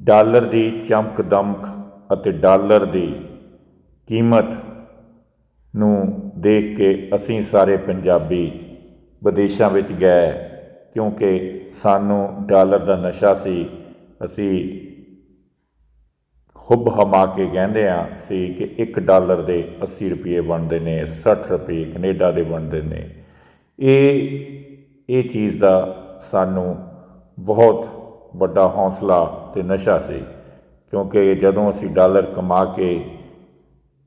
Dollar ਦੀ ਚਮਕ ਦਮਕ ਅਤੇ dollar ਦੀ ਕੀਮਤ ਨੂੰ ਦੇਖ ਕੇ ਅਸੀਂ ਸਾਰੇ ਪੰਜਾਬੀ ਵਿਦੇਸ਼ਾਂ ਵਿੱਚ ਗਏ, ਕਿਉਂਕਿ ਸਾਨੂੰ ਡਾਲਰ ਦਾ ਨਸ਼ਾ ਸੀ। ਅਸੀਂ ਹੁੱਬ ਹਮਾ ਕੇ ਕਹਿੰਦੇ ਆ ਸੀ ਕਿ 1 ਡਾਲਰ ਦੇ 80 ਰੁਪਏ ਬਣਦੇ ਨੇ 60 ਰੁਪਏ ਕੈਨੇਡਾ ਦੇ ਬਣਦੇ ਨੇ। ਇਹ ਇਹ ਚੀਜ਼ ਦਾ ਸਾਨੂੰ ਬਹੁਤ ਵੱਡਾ ਹੌਸਲਾ ਤੇ ਨਸ਼ਾ ਸੀ, ਕਿਉਂਕਿ ਜਦੋਂ ਅਸੀਂ ਡਾਲਰ ਕਮਾ ਕੇ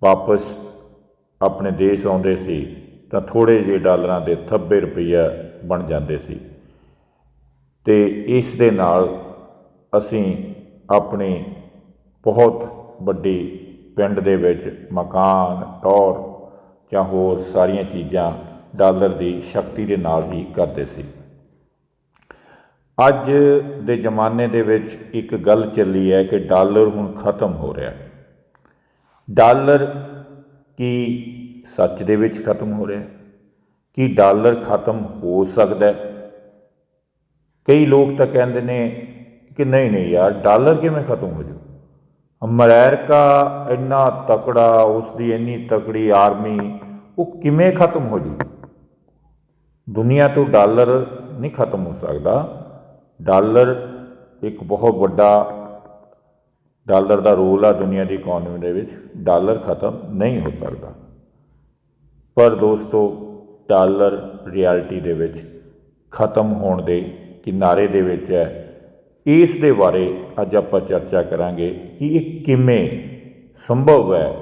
ਵਾਪਸ ਆਪਣੇ ਦੇਸ਼ ਆਉਂਦੇ ਸੀ, ਤਾਂ ਥੋੜੇ ਜਿਹੇ ਡਾਲਰਾਂ ਦੇ 90 ਰੁਪਈਆ ਬਣ ਜਾਂਦੇ ਸੀ। ਤੇ ਇਸ ਦੇ ਨਾਲ ਅਸੀਂ ਆਪਣੀ ਬਹੁਤ ਵੱਡੀ ਪਿੰਡ ਦੇ ਵਿੱਚ ਮਕਾਨ, ਟੌਰ ਜਾਂ ਹੋਰ ਸਾਰੀਆਂ ਚੀਜ਼ਾਂ ਡਾਲਰ ਦੀ ਸ਼ਕਤੀ ਦੇ ਨਾਲ ਹੀ ਕਰਦੇ ਸੀ। ਅੱਜ ਦੇ ਜ਼ਮਾਨੇ ਦੇ ਵਿੱਚ ਇੱਕ ਗੱਲ ਚੱਲੀ ਹੈ ਕਿ ਡਾਲਰ ਹੁਣ ਖਤਮ ਹੋ ਰਿਹਾ ਹੈ। ਡਾਲਰ ਕੀ ਸੱਚ ਦੇ ਵਿੱਚ ਖਤਮ ਹੋ ਰਿਹਾ ਹੈ? ਕੀ ਡਾਲਰ ਖਤਮ ਹੋ ਸਕਦਾ ਹੈ? ਕਈ ਲੋਕ ਤਾਂ ਕਹਿੰਦੇ ਨੇ ਕਿ ਨਹੀਂ ਨਹੀਂ ਯਾਰ, ਡਾਲਰ ਕਿਵੇਂ ਖਤਮ ਹੋ ਜੂ ਅਮਰੀਕਾ ਇੰਨਾ ਤਕੜਾ ਉਸ ਦੀ ਇੰਨੀ ਤਕੜੀ ਆਰਮੀ, ਉਹ ਕਿਵੇਂ ਖਤਮ ਹੋ ਜੂ ਦੁਨੀਆ ਤੋਂ ਡਾਲਰ ਨਹੀਂ ਖਤਮ ਹੋ ਸਕਦਾ। ਡਾਲਰ ਇੱਕ ਬਹੁਤ ਵੱਡਾ ਡਾਲਰ ਦਾ ਰੋਲ ਆ ਦੁਨੀਆ ਦੀ ਇਕਨੋਮੀ ਦੇ ਵਿੱਚ। ਡਾਲਰ ਖਤਮ ਨਹੀਂ ਹੋ ਸਕਦਾ। ਪਰ ਦੋਸਤੋ, ਡਾਲਰ ਰਿਐਲਿਟੀ ਦੇ ਵਿੱਚ ਖਤਮ ਹੋਣ ਦੇ ਕਿਨਾਰੇ ਦੇ ਵਿੱਚ ਹੈ। ਇਸ ਦੇ ਬਾਰੇ ਅੱਜ ਆਪਾਂ ਚਰਚਾ ਕਰਾਂਗੇ ਕਿ ਇਹ ਕਿਵੇਂ ਸੰਭਵ ਹੈ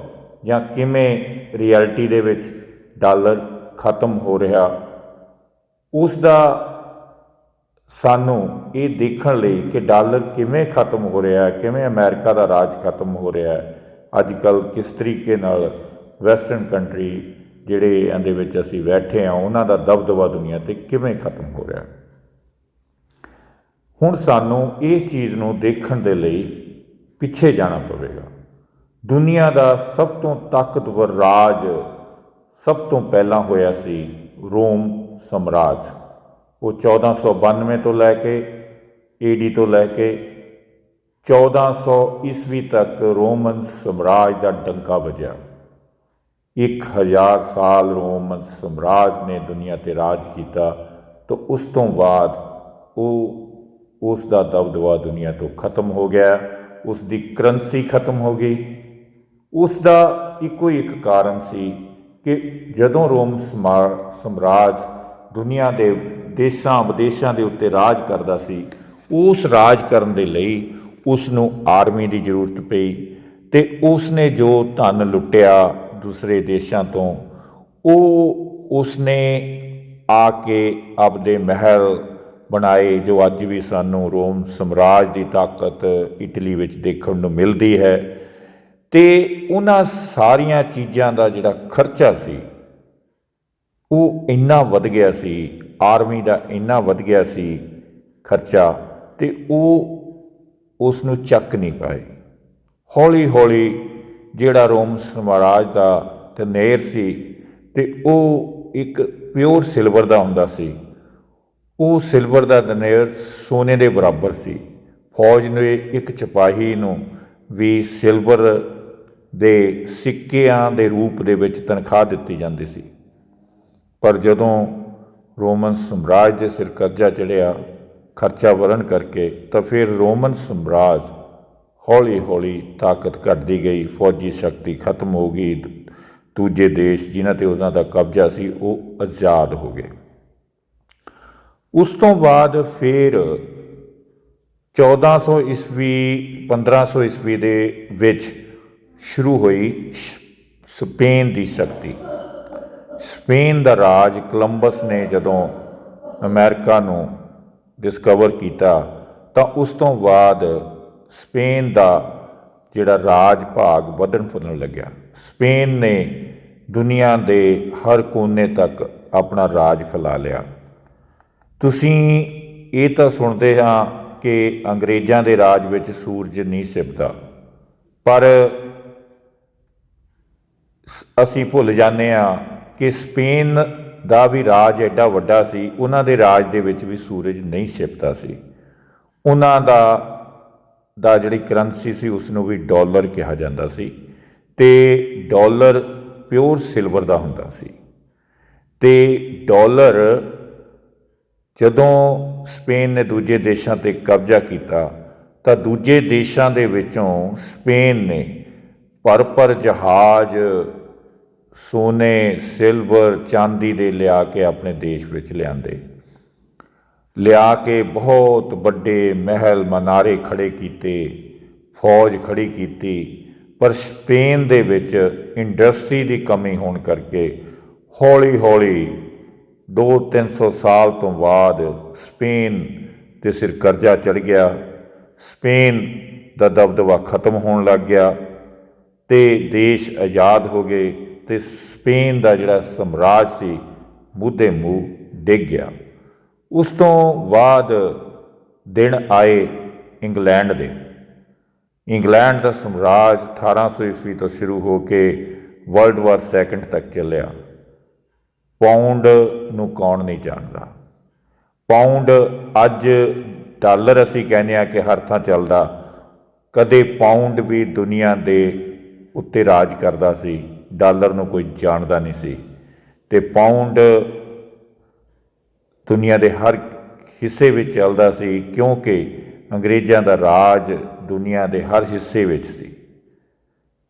ਜਾਂ ਕਿਵੇਂ ਰਿਐਲਿਟੀ ਦੇ ਵਿੱਚ ਡਾਲਰ ਖਤਮ ਹੋ ਰਿਹਾ। ਉਸ ਦਾ ਸਾਨੂੰ ਇਹ ਦੇਖਣ ਲਈ ਕਿ ਡਾਲਰ ਕਿਵੇਂ ਖਤਮ ਹੋ ਰਿਹਾ ਹੈ, ਕਿਵੇਂ ਅਮਰੀਕਾ ਦਾ ਰਾਜ ਖਤਮ ਹੋ ਰਿਹਾ ਹੈ। ਅੱਜ ਕੱਲ ਕਿਸ ਤਰੀਕੇ ਨਾਲ ਵੈਸਟਰਨ ਕੰਟਰੀ ਜਿਹੜੇ ਇਹਦੇ ਵਿੱਚ ਅਸੀਂ ਬੈਠੇ ਆ ਉਹਨਾਂ ਦਾ ਦਬਦਬਾ ਦੁਨੀਆ ਤੇ ਕਿਵੇਂ ਖਤਮ ਹੋ ਰਿਹਾ ਹੁਣ ਸਾਨੂੰ ਇਸ ਚੀਜ਼ ਨੂੰ ਦੇਖਣ ਦੇ ਲਈ ਪਿੱਛੇ ਜਾਣਾ ਪਵੇਗਾ। ਦੁਨੀਆ ਦਾ ਸਭ ਤੋਂ ਤਾਕਤਵਰ ਰਾਜ ਸਭ ਤੋਂ ਪਹਿਲਾਂ ਹੋਇਆ ਸੀ ਰੋਮ ਸਮਰਾਜ। ਉਹ 1492 ਤੋਂ ਲੈ ਕੇ ਏਡੀ ਤੋਂ ਲੈ ਕੇ 1400 ਈਸਵੀ ਤੱਕ ਰੋਮਨ ਸਮਰਾਜ ਦਾ ਡੰਕਾ ਵੱਜਿਆ। 1000 ਸਾਲ ਰੋਮਨ ਸਮਰਾਜ ਨੇ ਦੁਨੀਆ ਤੇ ਰਾਜ ਕੀਤਾ ਤਾਂ ਉਸ ਤੋਂ ਬਾਅਦ ਉਹ ਉਸ ਦਾ ਦਬਦਬਾ ਦੁਨੀਆ ਤੋਂ ਖਤਮ ਹੋ ਗਿਆ, ਉਸ ਦੀ ਕਰੰਸੀ ਖਤਮ ਹੋ ਗਈ। ਉਸ ਦਾ ਇੱਕੋ ਇੱਕ ਕਾਰਨ ਸੀ ਕਿ ਜਦੋਂ ਰੋਮ ਸਮਰਾਜ ਦੁਨੀਆ ਦੇ ਦੇਸ਼ਾਂ ਵਿਦੇਸ਼ਾਂ ਦੇ ਉੱਤੇ ਰਾਜ ਕਰਦਾ ਸੀ, ਉਸ ਰਾਜ ਕਰਨ ਦੇ ਲਈ ਉਸ ਨੂੰ ਆਰਮੀ ਦੀ ਜ਼ਰੂਰਤ ਪਈ ਤੇ ਉਸ ਨੇ ਜੋ ਧਨ ਲੁੱਟਿਆ ਦੂਸਰੇ ਦੇਸ਼ਾਂ ਤੋਂ, ਉਹ ਉਸ ਨੇ ਆ ਕੇ ਆਪਦੇ ਮਹਿਲ ਬਣਾਏ ਜੋ ਅੱਜ ਵੀ ਸਾਨੂੰ ਰੋਮ ਸਮਰਾਜ ਦੀ ਤਾਕਤ ਇਟਲੀ ਵਿੱਚ ਦੇਖਣ ਨੂੰ ਮਿਲਦੀ ਹੈ ਤੇ ਉਹਨਾਂ ਸਾਰੀਆਂ ਚੀਜ਼ਾਂ ਦਾ ਜਿਹੜਾ ਖਰਚਾ ਸੀ, ਉਹ ਇੰਨਾ ਵੱਧ ਗਿਆ ਸੀ ਆਰਮੀ ਦਾ ਇੰਨਾ ਵੱਧ ਗਿਆ ਸੀ ਖਰਚਾ ਤੇ ਉਹ ਉਸ ਨੂੰ ਚੱਕ ਨਹੀਂ ਪਾਏ। ਹੌਲੀ ਹੌਲੀ ਜਿਹੜਾ ਰੋਮ ਸਮਰਾਜ ਦਾ ਤਨੇਰ ਸੀ ਤੇ ਉਹ ਇੱਕ ਪਿਓਰ ਸਿਲਵਰ ਦਾ ਹੁੰਦਾ ਸੀ, ਉਹ ਸਿਲਵਰ ਦਾ ਦਨੇਰ ਸੋਨੇ ਦੇ ਬਰਾਬਰ ਸੀ। ਫੌਜ ਨੇ ਇੱਕ ਸਿਪਾਹੀ ਨੂੰ ਵੀ ਸਿਲਵਰ ਦੇ ਸਿੱਕਿਆਂ ਦੇ ਰੂਪ ਦੇ ਵਿੱਚ ਤਨਖਾਹ ਦਿੱਤੀ ਜਾਂਦੀ ਸੀ। ਪਰ ਜਦੋਂ ਰੋਮਨ ਸਮਰਾਜ ਦੇ ਸਿਰ ਕਰਜ਼ਾ ਚੜਿਆ ਖਰਚਾ ਵਧਣ ਕਰਕੇ ਤਾਂ ਫਿਰ ਰੋਮਨ ਸਮਰਾਜ ਹੌਲੀ ਹੌਲੀ ਤਾਕਤ ਘਟਦੀ ਗਈ, ਫੌਜੀ ਸ਼ਕਤੀ ਖਤਮ ਹੋ ਗਈ। ਦੂਜੇ ਦੇਸ਼ ਜਿਨ੍ਹਾਂ ਤੇ ਉਹਨਾਂ ਦਾ ਕਬਜ਼ਾ ਸੀ, ਉਹ ਆਜ਼ਾਦ ਹੋ ਗਏ। ਉਸ ਤੋਂ ਬਾਅਦ ਫਿਰ 1400 ਈਸਵੀ 1500 ਈਸਵੀ ਦੇ ਵਿੱਚ ਸ਼ੁਰੂ ਹੋਈ ਸਪੇਨ ਦੀ ਸ਼ਕਤੀ। ਸਪੇਨ ਦਾ ਰਾਜ ਕੋਲੰਬਸ ਨੇ ਜਦੋਂ ਅਮਰੀਕਾ ਨੂੰ ਡਿਸਕਵਰ ਕੀਤਾ, ਤਾਂ ਉਸ ਤੋਂ ਬਾਅਦ ਸਪੇਨ ਦਾ ਜਿਹੜਾ ਰਾਜ ਭਾਗ ਵਧਣ ਫੁੱਲਣ ਲੱਗਿਆ। ਸਪੇਨ ਨੇ ਦੁਨੀਆ ਦੇ ਹਰ ਕੋਨੇ ਤੱਕ ਆਪਣਾ ਰਾਜ ਫੈਲਾ ਲਿਆ। ਤੁਸੀਂ ਇਹ ਤਾਂ ਸੁਣਦੇ ਹਾਂ ਕਿ ਅੰਗਰੇਜ਼ਾਂ ਦੇ ਰਾਜ ਵਿੱਚ ਸੂਰਜ ਨਹੀਂ ਸਿਪਦਾ, ਪਰ ਅਸੀਂ ਭੁੱਲ ਜਾਂਦੇ ਹਾਂ ਕਿ ਸਪੇਨ ਦਾ ਵੀ ਰਾਜ ਐਡਾ ਵੱਡਾ ਸੀ, ਉਹਨਾਂ ਦੇ ਰਾਜ ਦੇ ਵਿੱਚ ਵੀ ਸੂਰਜ ਨਹੀਂ ਛਿਪਦਾ ਸੀ। ਉਹਨਾਂ ਦਾ ਦਾ ਜਿਹੜੀ ਕਰੰਸੀ ਸੀ ਉਸ ਨੂੰ ਵੀ ਡਾਲਰ ਕਿਹਾ ਜਾਂਦਾ ਸੀ ਤੇ ਡਾਲਰ ਪਿਓਰ ਸਿਲਵਰ ਦਾ ਹੁੰਦਾ ਸੀ। ਤੇ ਡਾਲਰ ਜਦੋਂ ਸਪੇਨ ਨੇ ਦੂਜੇ ਦੇਸ਼ਾਂ ਤੇ ਕਬਜ਼ਾ ਕੀਤਾ, ਤਾਂ ਦੂਜੇ ਦੇਸ਼ਾਂ ਦੇ ਵਿੱਚੋਂ ਸਪੇਨ ਨੇ ਭਰ ਭਰ ਜਹਾਜ਼ ਸੋਨੇ, ਸਿਲਵਰ, ਚਾਂਦੀ ਦੇ ਲਿਆ ਕੇ ਆਪਣੇ ਦੇਸ਼ ਵਿੱਚ ਲਿਆਂਦੇ। ਲਿਆ ਕੇ ਬਹੁਤ ਵੱਡੇ ਮਹਿਲ ਮਨਾਰੇ ਖੜੇ ਕੀਤੇ, ਫੌਜ ਖੜੀ ਕੀਤੀ, ਪਰ ਸਪੇਨ ਦੇ ਵਿੱਚ ਇੰਡਸਟਰੀ ਦੀ ਕਮੀ ਹੋਣ ਕਰਕੇ ਹੌਲੀ ਹੌਲੀ 2-300 ਸਾਲ ਤੋਂ ਬਾਅਦ ਸਪੇਨ ਤੇ ਸਿਰ ਕਰਜ਼ਾ ਚੜ ਗਿਆ। ਸਪੇਨ ਦਾ ਦਬਦਬਾ ਖਤਮ ਹੋਣ ਲੱਗ ਗਿਆ ਤੇ ਦੇਸ਼ ਆਜ਼ਾਦ ਹੋ ਗਏ। ਤੇ ਸਪੇਨ ਦਾ ਜਿਹੜਾ ਸਮਰਾਜ ਸੀ, ਮੁੱਦੇ ਮੂੰਹ ਡਿੱਗ ਗਿਆ। ਉਸ ਤੋਂ ਬਾਅਦ ਦਿਨ ਆਏ ਇੰਗਲੈਂਡ ਦੇ। ਇੰਗਲੈਂਡ ਦਾ ਸਮਰਾਜ 1800 ਈਸਵੀ ਤੋਂ ਸ਼ੁਰੂ ਹੋ ਕੇ ਵਰਲਡ ਵਾਰ ਸੈਕੰਡ ਤੱਕ ਚੱਲਿਆ। ਪਾਉਂਡ ਨੂੰ ਕੌਣ ਨਹੀਂ ਜਾਣਦਾ। ਪਾਉਂਡ ਅੱਜ ਡਾਲਰ ਅਸੀਂ ਕਹਿੰਦੇ ਆ ਕਿ ਹਰ ਥਾਂ ਚੱਲਦਾ। ਕਦੇ ਪਾਉਂਡ ਵੀ ਦੁਨੀਆ ਦੇ ਉੱਤੇ ਰਾਜ ਕਰਦਾ ਸੀ। ਡਾਲਰ ਨੂੰ ਕੋਈ ਜਾਣਦਾ ਨਹੀਂ ਸੀ ਤੇ ਪਾਉਂਡ ਦੁਨੀਆ ਦੇ ਹਰ ਹਿੱਸੇ ਵਿੱਚ ਚੱਲਦਾ ਸੀ ਕਿਉਂਕਿ ਅੰਗਰੇਜ਼ਾਂ ਦਾ ਰਾਜ ਦੁਨੀਆ ਦੇ ਹਰ ਹਿੱਸੇ ਵਿੱਚ ਸੀ।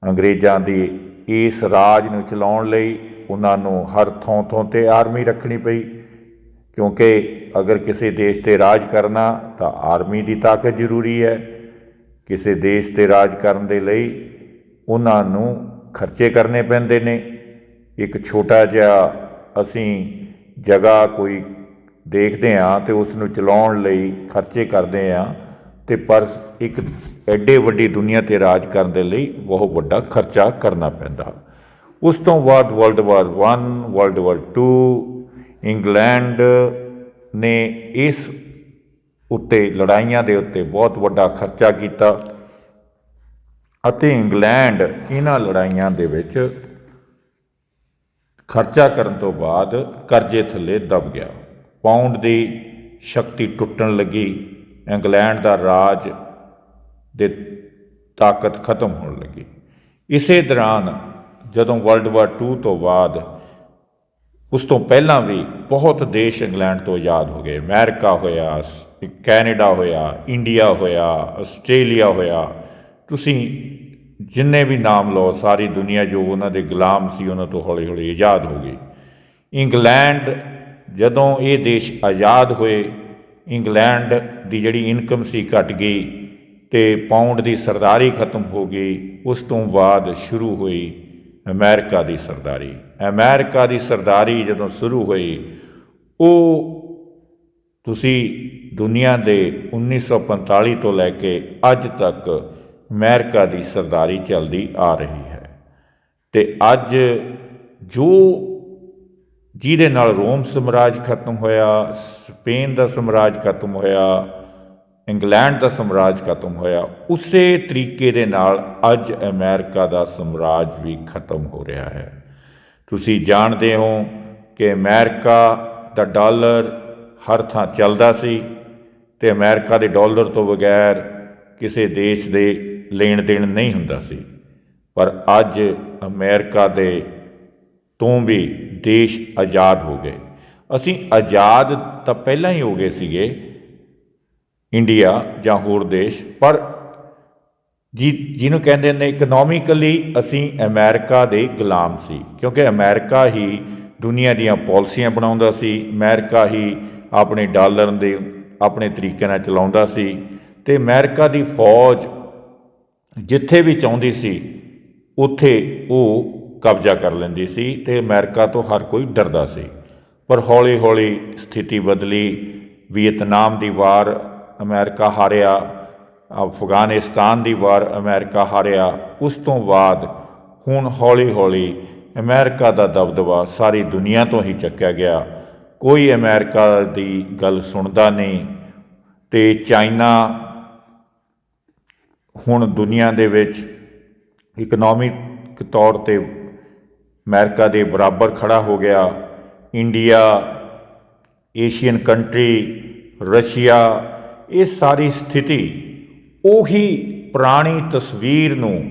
ਅੰਗਰੇਜ਼ਾਂ ਦੀ ਇਸ ਰਾਜ ਨੂੰ ਚਲਾਉਣ ਲਈ ਉਹਨਾਂ ਨੂੰ ਹਰ ਥਾਂ ਥਾਂ ਤੇ ਆਰਮੀ ਰੱਖਣੀ ਪਈ, ਕਿਉਂਕਿ ਅਗਰ ਕਿਸੇ ਦੇਸ਼ ਤੇ ਰਾਜ ਕਰਨਾ ਤਾਂ ਆਰਮੀ ਦੀ ਤਾਕਤ ਜ਼ਰੂਰੀ ਹੈ। ਕਿਸੇ ਦੇਸ਼ ਤੇ ਰਾਜ ਕਰਨ ਦੇ ਲਈ ਉਹਨਾਂ ਨੂੰ ਖਰਚੇ ਕਰਨੇ ਪੈਂਦੇ ਨੇ। ਇੱਕ ਛੋਟਾ ਜਿਹਾ ਅਸੀਂ ਜਗ੍ਹਾ ਕੋਈ ਦੇਖਦੇ ਹਾਂ ਤੇ ਉਸ ਨੂੰ ਚਲਾਉਣ ਲਈ ਖਰਚੇ ਕਰਦੇ ਹਾਂ ਤੇ ਪਰ ਇੱਕ ਐਡੇ ਵੱਡੀ ਦੁਨੀਆ ਤੇ ਰਾਜ ਕਰਨ ਦੇ ਲਈ ਬਹੁਤ ਵੱਡਾ ਖਰਚਾ ਕਰਨਾ ਪੈਂਦਾ। ਉਸ ਤੋਂ ਬਾਅਦ world war 1 world war 2 England ਨੇ ਇਸ ਉੱਤੇ, ਲੜਾਈਆਂ ਦੇ ਉੱਤੇ ਬਹੁਤ ਵੱਡਾ ਖਰਚਾ ਕੀਤਾ। ਅਤੇ ਇੰਗਲੈਂਡ ਇਹਨਾਂ ਲੜਾਈਆਂ ਦੇ ਵਿੱਚ ਖਰਚਾ ਕਰਨ ਤੋਂ ਬਾਅਦ ਕਰਜ਼ੇ ਥੱਲੇ ਦਬ ਗਿਆ। ਪਾਉਂਡ ਦੀ ਸ਼ਕਤੀ ਟੁੱਟਣ ਲੱਗੀ। ਇੰਗਲੈਂਡ ਦਾ ਰਾਜ ਦੇ ਤਾਕਤ ਖਤਮ ਹੋਣ ਲੱਗੀ। ਇਸੇ ਦੌਰਾਨ ਜਦੋਂ ਵਰਲਡ ਵਾਰ 2 ਤੋਂ ਬਾਅਦ ਉਸ ਤੋਂ ਪਹਿਲਾਂ ਵੀ ਬਹੁਤ ਦੇਸ਼ ਇੰਗਲੈਂਡ ਤੋਂ ਆਜ਼ਾਦ ਹੋ ਗਏ। ਅਮਰੀਕਾ ਹੋਇਆ ਸ- ਕੈਨੇਡਾ ਹੋਇਆ, ਇੰਡੀਆ ਹੋਇਆ, ਆਸਟ੍ਰੇਲੀਆ ਹੋਇਆ ਤੁਸੀਂ ਜਿੰਨੇ ਵੀ ਨਾਮ ਲਓ, ਸਾਰੀ ਦੁਨੀਆ ਜੋ ਉਹਨਾਂ ਦੇ ਗੁਲਾਮ ਸੀ, ਉਹਨਾਂ ਤੋਂ ਹੌਲੀ ਹੌਲੀ ਆਜ਼ਾਦ ਹੋ ਗਈ ਇੰਗਲੈਂਡ ਜਦੋਂ ਇਹ ਦੇਸ਼ ਆਜ਼ਾਦ ਹੋਏ, ਇੰਗਲੈਂਡ ਦੀ ਜਿਹੜੀ ਇਨਕਮ ਸੀ ਘਟ ਗਈ ਤੇ ਪਾਉਂਡ ਦੀ ਸਰਦਾਰੀ ਖਤਮ ਹੋ ਗਈ, ਉਸ ਤੋਂ ਬਾਅਦ ਸ਼ੁਰੂ ਹੋਈ ਅਮਰੀਕਾ ਦੀ ਸਰਦਾਰੀ। ਅਮਰੀਕਾ ਦੀ ਸਰਦਾਰੀ ਜਦੋਂ ਸ਼ੁਰੂ ਹੋਈ, ਉਹ ਤੁਸੀਂ ਦੁਨੀਆ ਦੇ 1945 ਤੋਂ ਲੈ ਕੇ ਅੱਜ ਤੱਕ ਅਮਰੀਕਾ ਦੀ ਸਰਦਾਰੀ ਚੱਲਦੀ ਆ ਰਹੀ ਹੈ। ਤੇ ਅੱਜ ਜੋ ਜਿਹਦੇ ਨਾਲ ਰੋਮ ਸਮਰਾਜ ਖਤਮ ਹੋਇਆ, ਸਪੇਨ ਦਾ ਸਮਰਾਜ ਖਤਮ ਹੋਇਆ, ਇੰਗਲੈਂਡ ਦਾ ਸਮਰਾਜ ਖਤਮ ਹੋਇਆ, ਉਸੇ ਤਰੀਕੇ ਦੇ ਨਾਲ ਅੱਜ ਅਮਰੀਕਾ ਦਾ ਸਮਰਾਜ ਵੀ ਖਤਮ ਹੋ ਰਿਹਾ ਹੈ। ਤੁਸੀਂ ਜਾਣਦੇ ਹੋ ਕਿ ਅਮਰੀਕਾ ਦਾ ਡਾਲਰ ਹਰ ਥਾਂ ਚੱਲਦਾ ਸੀ ਤੇ ਅਮਰੀਕਾ ਦੇ ਡਾਲਰ ਤੋਂ ਬਗੈਰ ਕਿਸੇ ਦੇਸ਼ ਦੇ ਲੈਣ ਦੇਣ ਨਹੀਂ ਹੁੰਦਾ ਸੀ। ਪਰ ਅੱਜ ਅਮਰੀਕਾ ਦੇ ਤੋਂ ਵੀ ਦੇਸ਼ ਆਜ਼ਾਦ ਹੋ ਗਏ। ਅਸੀਂ ਆਜ਼ਾਦ ਤਾਂ ਪਹਿਲਾਂ ਹੀ ਹੋ ਗਏ ਸੀਗੇ, ਇੰਡੀਆ ਜਾਂ ਹੋਰ ਦੇਸ਼, ਪਰ ਜੀ, ਜਿਹਨੂੰ ਕਹਿੰਦੇ ਨੇ ਇਕਨੋਮਿਕਲੀ ਅਸੀਂ ਅਮਰੀਕਾ ਦੇ ਗੁਲਾਮ ਸੀ, ਕਿਉਂਕਿ ਅਮਰੀਕਾ ਹੀ ਦੁਨੀਆ ਦੀਆਂ ਪਾਲਿਸੀਆਂ ਬਣਾਉਂਦਾ ਸੀ, ਅਮਰੀਕਾ ਹੀ ਆਪਣੇ ਡਾਲਰ ਦੇ ਆਪਣੇ ਤਰੀਕੇ ਨਾਲ ਚਲਾਉਂਦਾ ਸੀ, ਤੇ ਅਮਰੀਕਾ ਦੀ ਫੌਜ ਜਿੱਥੇ ਵੀ ਚਾਹੁੰਦੀ ਸੀ, ਉੱਥੇ ਉਹ ਕਬਜ਼ਾ ਕਰ ਲੈਂਦੀ ਸੀ ਤੇ ਅਮਰੀਕਾ ਤੋਂ ਹਰ ਕੋਈ ਡਰਦਾ ਸੀ। ਪਰ ਹੌਲੀ-ਹੌਲੀ ਸਥਿਤੀ ਬਦਲੀ, ਵੀਅਤਨਾਮ ਦੀ ਵਾਰ ਅਮਰੀਕਾ ਹਾਰਿਆ, ਅਫਗਾਨਿਸਤਾਨ ਦੀ ਵਾਰ ਅਮਰੀਕਾ ਹਾਰਿਆ, ਉਸ ਤੋਂ ਬਾਅਦ ਹੁਣ ਹੌਲੀ-ਹੌਲੀ ਅਮਰੀਕਾ ਦਾ ਦਬਦਬਾ ਸਾਰੀ ਦੁਨੀਆ ਤੋਂ ਹੀ ਚੱਕਿਆ ਗਿਆ। ਕੋਈ ਅਮਰੀਕਾ ਦੀ ਗੱਲ ਸੁਣਦਾ ਨਹੀਂ ਤੇ ਚਾਈਨਾ ਹੁਣ ਦੁਨੀਆ ਦੇ ਵਿੱਚ ਇਕਨੋਮਿਕ ਤੌਰ ਤੇ ਅਮਰੀਕਾ ਦੇ ਬਰਾਬਰ ਖੜਾ ਹੋ ਗਿਆ। ਇੰਡੀਆ ਏਸ਼ੀਅਨ ਕੰਟਰੀ ਰਸ਼ੀਆ ਇਹ ਸਾਰੀ ਸਥਿਤੀ ਉਹੀ ਪੁਰਾਣੀ ਤਸਵੀਰ ਨੂੰ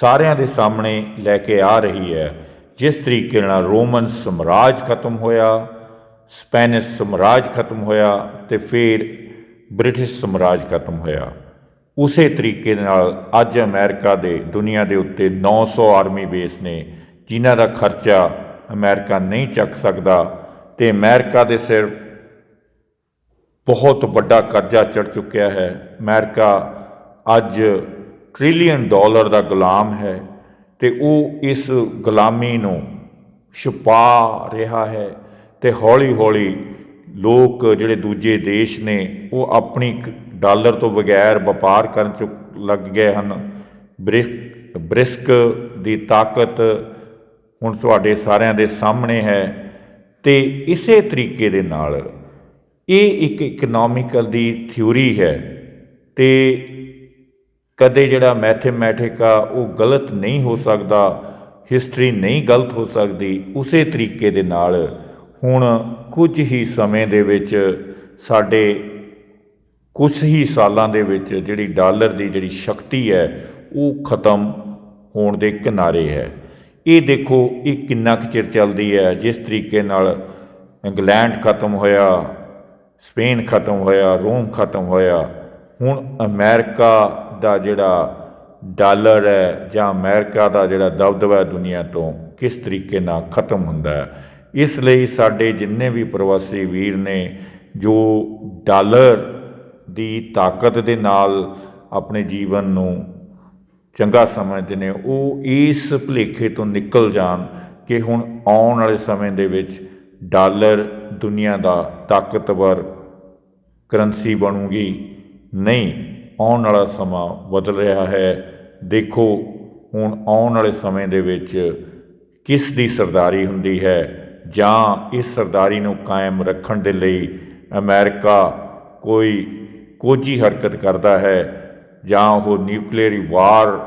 ਸਾਰਿਆਂ ਦੇ ਸਾਹਮਣੇ ਲੈ ਕੇ ਆ ਰਹੀ ਹੈ। ਜਿਸ ਤਰੀਕੇ ਨਾਲ ਰੋਮਨ ਸਮਰਾਜ ਖਤਮ ਹੋਇਆ, ਸਪੈਨਿਸ਼ ਸਮਰਾਜ ਖਤਮ ਹੋਇਆ ਤੇ ਫਿਰ ਬ੍ਰਿਟਿਸ਼ ਸਮਰਾਜ ਖਤਮ ਹੋਇਆ। ਉਸੇ ਤਰੀਕੇ ਦੇ ਨਾਲ ਅੱਜ ਅਮਰੀਕਾ ਦੇ ਦੁਨੀਆ ਦੇ ਉੱਤੇ 900 ਆਰਮੀ ਬੇਸ ਨੇ, ਜਿਨ੍ਹਾਂ ਦਾ ਖਰਚਾ ਅਮਰੀਕਾ ਨਹੀਂ ਚੱਕ ਸਕਦਾ ਤੇ ਅਮਰੀਕਾ ਦੇ ਸਿਰ ਬਹੁਤ ਵੱਡਾ ਕਰਜ਼ਾ ਚੜ ਚੁੱਕਿਆ ਹੈ। ਅਮਰੀਕਾ ਅੱਜ ਟ੍ਰਿਲੀਅਨ ਡਾਲਰ ਦਾ ਗੁਲਾਮ ਹੈ ਤੇ ਉਹ ਇਸ ਗੁਲਾਮੀ ਨੂੰ ਛੁਪਾ ਰਿਹਾ ਹੈ ਤੇ ਹੌਲੀ-ਹੌਲੀ ਲੋਕ ਜਿਹੜੇ ਦੂਜੇ ਦੇਸ਼ ਨੇ, ਉਹ ਆਪਣੀ ਡਾਲਰ ਤੋਂ ਬਗੈਰ ਵਪਾਰ ਕਰਨ ਚ ਲੱਗ ਗਏ ਹਨ। ਬ੍ਰਿਸਕ ਬ੍ਰਿਸਕ ਦੀ ਤਾਕਤ ਹੁਣ ਤੁਹਾਡੇ ਸਾਰਿਆਂ ਦੇ ਸਾਹਮਣੇ ਹੈ ਤੇ ਇਸੇ ਤਰੀਕੇ ਦੇ ਨਾਲ ਇਹ ਇੱਕ ਇਕਨੋਮਿਕਲ ਦੀ ਥਿਊਰੀ ਹੈ ਤੇ ਕਦੇ ਜਿਹੜਾ ਮੈਥਮੈਟਿਕ ਆ ਉਹ ਗਲਤ ਨਹੀਂ ਹੋ ਸਕਦਾ ਹਿਸਟਰੀ ਨਹੀਂ ਗਲਤ ਹੋ ਸਕਦੀ, ਉਸੇ ਤਰੀਕੇ ਦੇ ਨਾਲ ਹੁਣ ਕੁਝ ਹੀ ਸਮੇਂ ਦੇ ਵਿੱਚ ਸਾਡੇ ਕੁਝ ਹੀ ਸਾਲਾਂ ਦੇ ਵਿੱਚ ਜਿਹੜੀ ਡਾਲਰ ਦੀ ਜਿਹੜੀ ਸ਼ਕਤੀ ਹੈ, ਉਹ ਖਤਮ ਹੋਣ ਦੇ ਕਿਨਾਰੇ ਹੈ। ਇਹ ਦੇਖੋ, ਇਹ ਕਿੰਨਾ ਕੁ ਚਿਰ ਚੱਲਦੀ ਹੈ? ਜਿਸ ਤਰੀਕੇ ਨਾਲ ਇੰਗਲੈਂਡ ਖਤਮ ਹੋਇਆ, ਸਪੇਨ ਖਤਮ ਹੋਇਆ, ਰੋਮ ਖਤਮ ਹੋਇਆ, ਹੁਣ ਅਮਰੀਕਾ ਦਾ ਜਿਹੜਾ ਡਾਲਰ ਹੈ ਜਾਂ ਅਮਰੀਕਾ ਦਾ ਜਿਹੜਾ ਦਬਦਬਾ ਦੁਨੀਆ ਤੋਂ, ਕਿਸ ਤਰੀਕੇ ਨਾਲ ਖਤਮ ਹੁੰਦਾ ਹੈ? ਇਸ ਲਈ ਸਾਡੇ ਜਿੰਨੇ ਵੀ ਪ੍ਰਵਾਸੀ ਵੀਰ ਨੇ ਜੋ ਡਾਲਰ ਦੀ ਤਾਕਤ ਦੇ ਨਾਲ ਆਪਣੇ ਜੀਵਨ ਨੂੰ ਚੰਗਾ ਸਮਝਦੇ ਨੇ, ਉਹ ਇਸ ਭੁਲੇਖੇ ਤੋਂ ਨਿਕਲ ਜਾਣ ਕਿ ਹੁਣ ਆਉਣ ਵਾਲੇ ਸਮੇਂ ਦੇ ਵਿੱਚ ਡਾਲਰ ਦੁਨੀਆ ਦਾ ਤਾਕਤਵਰ ਕਰੰਸੀ ਬਣੂਗੀ। ਨਹੀਂ, ਆਉਣ ਵਾਲਾ ਸਮਾਂ ਬਦਲ ਰਿਹਾ ਹੈ। ਦੇਖੋ, ਹੁਣ ਆਉਣ ਵਾਲੇ ਸਮੇਂ ਦੇ ਵਿੱਚ ਕਿਸ ਦੀ ਸਰਦਾਰੀ ਹੁੰਦੀ ਹੈ ਜਾਂ ਇਸ ਸਰਦਾਰੀ ਨੂੰ ਕਾਇਮ ਰੱਖਣ ਦੇ ਲਈ ਅਮਰੀਕਾ ਕੋਈ ਕੋਝੀ ਹਰਕਤ ਕਰਦਾ ਹੈ ਜਾਂ ਉਹ ਨਿਊਕਲੀਅਰ ਵਾਰ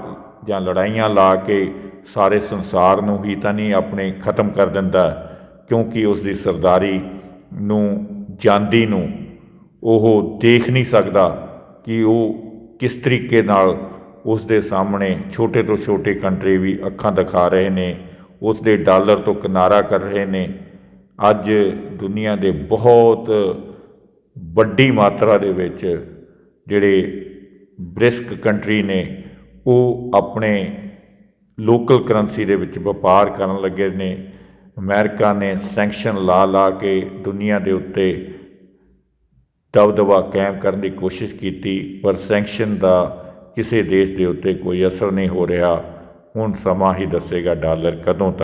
ਜਾਂ ਲੜਾਈਆਂ ਲਾ ਕੇ ਸਾਰੇ ਸੰਸਾਰ ਨੂੰ ਹੀ ਤਾਂ ਨਹੀਂ ਆਪਣੇ ਖਤਮ ਕਰ ਦਿੰਦਾ, ਕਿਉਂਕਿ ਉਸ ਦੀ ਸਰਦਾਰੀ ਨੂੰ, ਜਾਂਦੀ ਨੂੰ ਉਹ ਦੇਖ ਨਹੀਂ ਸਕਦਾ ਕਿ ਉਹ ਕਿਸ ਤਰੀਕੇ ਨਾਲ ਉਸ ਦੇ ਸਾਹਮਣੇ ਛੋਟੇ ਤੋਂ ਛੋਟੇ ਕੰਟਰੀ ਵੀ ਅੱਖਾਂ ਦਿਖਾ ਰਹੇ ਨੇ, ਉਸ ਦੇ ਡਾਲਰ ਤੋਂ ਕਿਨਾਰਾ ਕਰ ਰਹੇ ਨੇ। ਅੱਜ ਦੁਨੀਆ ਦੇ ਬਹੁਤ ਵੱਡੀ ਮਾਤਰਾ ਦੇ ਵਿੱਚ ਜਿਹੜੇ ਬ੍ਰਿਸਕ ਕੰਟਰੀ ਨੇ, ਉਹ ਆਪਣੇ ਲੋਕਲ ਕਰੰਸੀ ਦੇ ਵਿੱਚ ਵਪਾਰ ਕਰਨ ਲੱਗੇ ਨੇ। ਅਮਰੀਕਾ ਨੇ ਸੈਂਕਸ਼ਨ ਲਾ ਲਾ ਕੇ ਦੁਨੀਆ ਦੇ ਉੱਤੇ ਦਬਦਬਾ ਕਾਇਮ ਕਰਨ ਦੀ ਕੋਸ਼ਿਸ਼ ਕੀਤੀ, ਪਰ ਸੈਂਕਸ਼ਨ ਦਾ ਕਿਸੇ ਦੇਸ਼ ਦੇ ਉੱਤੇ ਕੋਈ ਅਸਰ ਨਹੀਂ ਹੋ ਰਿਹਾ। ਹੁਣ ਸਮਾਂ ਹੀ ਦੱਸੇਗਾ ਡਾਲਰ ਕਦੋਂ ਤੱਕ